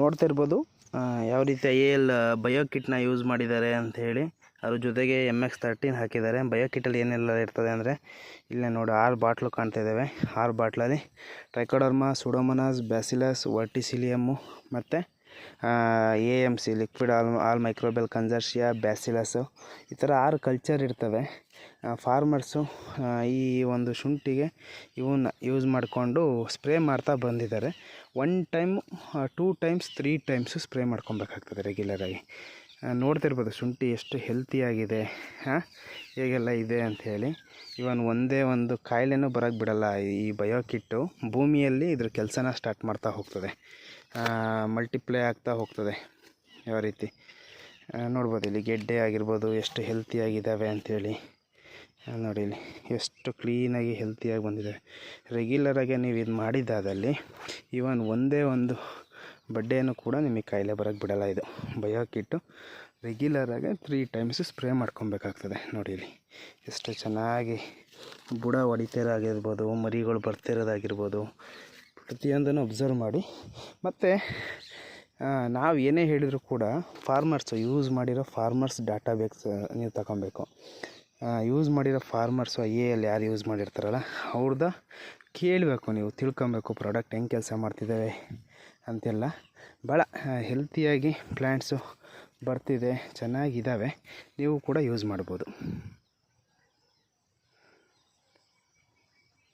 ನೋಡ್ತಾ ಇರ್ಬೋದು. ಯಾವ ರೀತಿ ಐ ಎಲ್ ಬಯೋ ಕಿಟ್ನ ಯೂಸ್ ಮಾಡಿದ್ದಾರೆ ಅಂತ ಹೇಳಿ ಅದ್ರ ಜೊತೆಗೆ ಎಂ ಎಕ್ಸ್ ತರ್ಟೀನ್ ಹಾಕಿದ್ದಾರೆ. ಬಯೋ ಕಿಟ್ಟಲ್ಲಿ ಏನೆಲ್ಲ ಇರ್ತದೆ ಅಂದರೆ, ಇಲ್ಲೇ ನೋಡಿ, ಆರು ಬಾಟ್ಲು ಕಾಣ್ತಾ ಇದ್ದಾವೆ ಆರು ಬಾಟ್ಲಲ್ಲಿ ಟ್ರೈಕೋಡರ್ಮಾ ಸುಡೋಮನಾಸ್ ಬ್ಯಾಸಿಲಸ್ ವರ್ಟಿಸಿಲಿಯಮ್ಮು ಮತ್ತು A M C liquid all all microbial consortia bacillus ಈ ಥರ ಆರು ಕಲ್ಚರ್ ಇರ್ತವೆ. ಫಾರ್ಮರ್ಸು ಈ ಒಂದು ಶುಂಠಿಗೆ ಇವನ್ನ ಯೂಸ್ ಮಾಡಿಕೊಂಡು ಸ್ಪ್ರೇ ಮಾಡ್ತಾ ಬಂದಿದ್ದಾರೆ. One time two times three times spray ಮಾಡ್ಕೊಬೇಕಾಗ್ತದೆ ರೆಗ್ಯುಲರಾಗಿ ನೋಡ್ತಿರ್ಬೋದು ಶುಂಠಿ ಎಷ್ಟು ಹೆಲ್ತಿಯಾಗಿದೆ ಹಾಂ? ಹೇಗೆಲ್ಲ ಇದೆ ಅಂಥೇಳಿ ಇವನ್ ಒಂದೇ ಒಂದು ಕಾಯಿಲೆನೂ ಬರೋಕ್ಕೆ ಬಿಡಲ್ಲ. ಈ ಬಯೋ ಕಿಟ್ಟು ಭೂಮಿಯಲ್ಲಿ ಇದ್ರ ಕೆಲಸನ ಸ್ಟಾರ್ಟ್ ಮಾಡ್ತಾ ಹೋಗ್ತದೆ. ಮಲ್ಟಿಪ್ಲೈ ಆಗ್ತಾ ಹೋಗ್ತದೆ. ಯಾವ ರೀತಿ? ನೋಡ್ಬೋದು ಇಲ್ಲಿ ಗೆಡ್ಡೆ ಆಗಿರ್ಬೋದು ಎಷ್ಟು ಹೆಲ್ತಿಯಾಗಿದ್ದಾವೆ ಅಂಥೇಳಿ ನೋಡಿ ಇಲ್ಲಿ ಎಷ್ಟು ಕ್ಲೀನಾಗಿ ಹೆಲ್ತಿಯಾಗಿ ಬಂದಿದೆ ರೆಗ್ಯುಲರಾಗಿ ನೀವು ಇದು ಮಾಡಿದ್ದಾದಲ್ಲಿ ಇವನ್ ಒಂದೇ ಒಂದು ಬಡ್ಡೆಯನ್ನು ಕೂಡ ನಿಮಗೆ ಕಾಯಿಲೆ ಬರೋಕ್ಕೆ ಬಿಡೋಲ್ಲ ಇದು. ಬಯೋ ಕಿಟ್ಟು ರೆಗ್ಯುಲರಾಗಿ ತ್ರೀ ಟೈಮ್ಸ್ ಸ್ಪ್ರೇ ಮಾಡ್ಕೊಬೇಕಾಗ್ತದೆ. ನೋಡಿ ಇಲ್ಲಿ. ಎಷ್ಟು ಚೆನ್ನಾಗಿ ಬುಡ ಹೊಡಿತಿರೋದಾಗಿರ್ಬೋದು, ಮರಿಗಳು ಬರ್ತಿರೋದಾಗಿರ್ಬೋದು, ಪ್ರತಿಯೊಂದನ್ನು ಅಬ್ಸರ್ವ್ ಮಾಡಿ. ಮತ್ತು ನಾವು ಏನೇ ಹೇಳಿದರೂ ಕೂಡ ಫಾರ್ಮರ್ಸು ಯೂಸ್ ಮಾಡಿರೋ ಫಾರ್ಮರ್ಸ್ ಡಾಟಾ ಬೇಕ್ಸ್ ನೀವು ತಗೊಬೇಕು ಯೂಸ್ ಮಾಡಿರೋ ಫಾರ್ಮರ್ಸು ಐ ಎ ಎಲ್ ಯಾರು ಯೂಸ್ ಮಾಡಿರ್ತಾರಲ್ಲ ಅವ್ರದ್ದ ಕೇಳಬೇಕು ನೀವು, ತಿಳ್ಕೊಬೇಕು ಪ್ರಾಡಕ್ಟ್ ಹೆಂಗೆ ಕೆಲಸ ಮಾಡ್ತಿದ್ದಾವೆ. ಅಂತೆಲ್ಲ. ಭಾಳ ಹೆಲ್ತಿಯಾಗಿ ಪ್ಲ್ಯಾಂಟ್ಸು ಬರ್ತಿದೆ ಚೆನ್ನಾಗಿದ್ದಾವೆ ನೀವು ಕೂಡ ಯೂಸ್ ಮಾಡ್ಬೋದು.